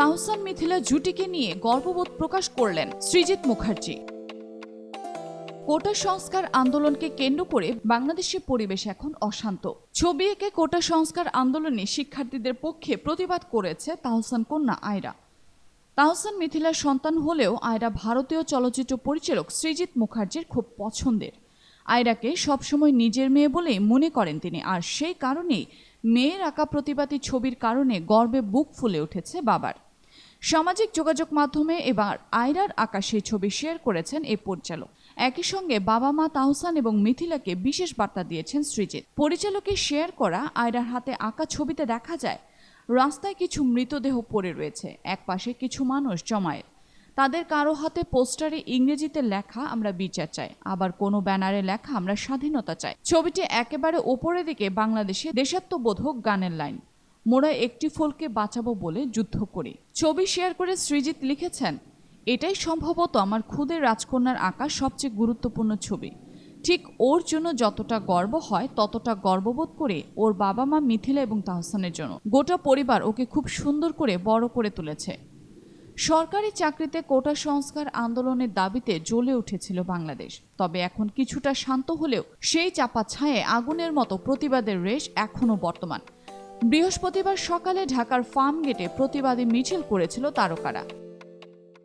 তাহসান মিথিলা জুটিকে নিয়ে গর্ববোধ প্রকাশ করলেন সৃজিত মুখার্জি। কোটা সংস্কার আন্দোলনকে কেন্দ্র করে বাংলাদেশের পরিবেশ এখন অশান্ত। ছবি এঁকে কোটা সংস্কার আন্দোলনে শিক্ষার্থীদের পক্ষে প্রতিবাদ করেছে তাহসান কন্যা আয়রা। তাহসান মিথিলার সন্তান হলেও আয়রা ভারতীয় চলচ্চিত্র পরিচালক সৃজিত মুখার্জির খুব পছন্দের। আয়রাকে সবসময় নিজের মেয়ে বলেই মনে করেন তিনি, আর সেই কারণেই মেয়ের আঁকা প্রতিবাদী ছবির কারণে গর্বে বুক ফুলে উঠেছে বাবার। সামাজিক যোগাযোগ মাধ্যমে এবার আয়রার আঁকা সেই ছবি শেয়ার করেছেন এই পরিচালক। একই সঙ্গে বাবা মা তাহসান এবং মিথিলাকে বিশেষ বার্তা দিয়েছেন সৃজিত পরিচালকের শেয়ার করা আয়রার হাতে আঁকা ছবিতে দেখা যায়, রাস্তায় কিছু মৃতদেহ পড়ে রয়েছে, একপাশে কিছু মানুষ জমায়েত। তাদের কারও হাতে পোস্টারে ইংরেজিতে লেখা আমরা বিচার চাই, আবার কোনো ব্যানারে লেখা আমরা স্বাধীনতা চাই। ছবিটি একেবারে ওপরের দিকে বাংলাদেশে দেশাত্মবোধক গানের লাইন। মোরা একটি ফুলকে বাঁচাবো বলে যুদ্ধ করি। ছবি শেয়ার করে সৃজিত লিখেছেন, এটাই সম্ভবত আমার খুদের রাজকন্যার আঁকা সবচেয়ে গুরুত্বপূর্ণ ছবি। ঠিক ওর জন্য যতটা গর্ব হয়, ততটা গর্ববোধ করে ওর বাবা মা মিথিলা এবং তাহসানের জন্য। গোটা পরিবার ওকে খুব সুন্দর করে বড় করে তুলেছে। সরকারি চাকরিতে কোটা সংস্কার আন্দোলনের দাবিতে জ্বলে উঠেছিল বাংলাদেশ। তবে এখন কিছুটা শান্ত হলেও সেই চাপা ছায়ে আগুনের মতো প্রতিবাদের রেশ এখনও বর্তমান। বৃহস্পতিবার সকালে ঢাকার ফার্ম গেটে প্রতিবাদী মিছিল করেছিল তারকারা।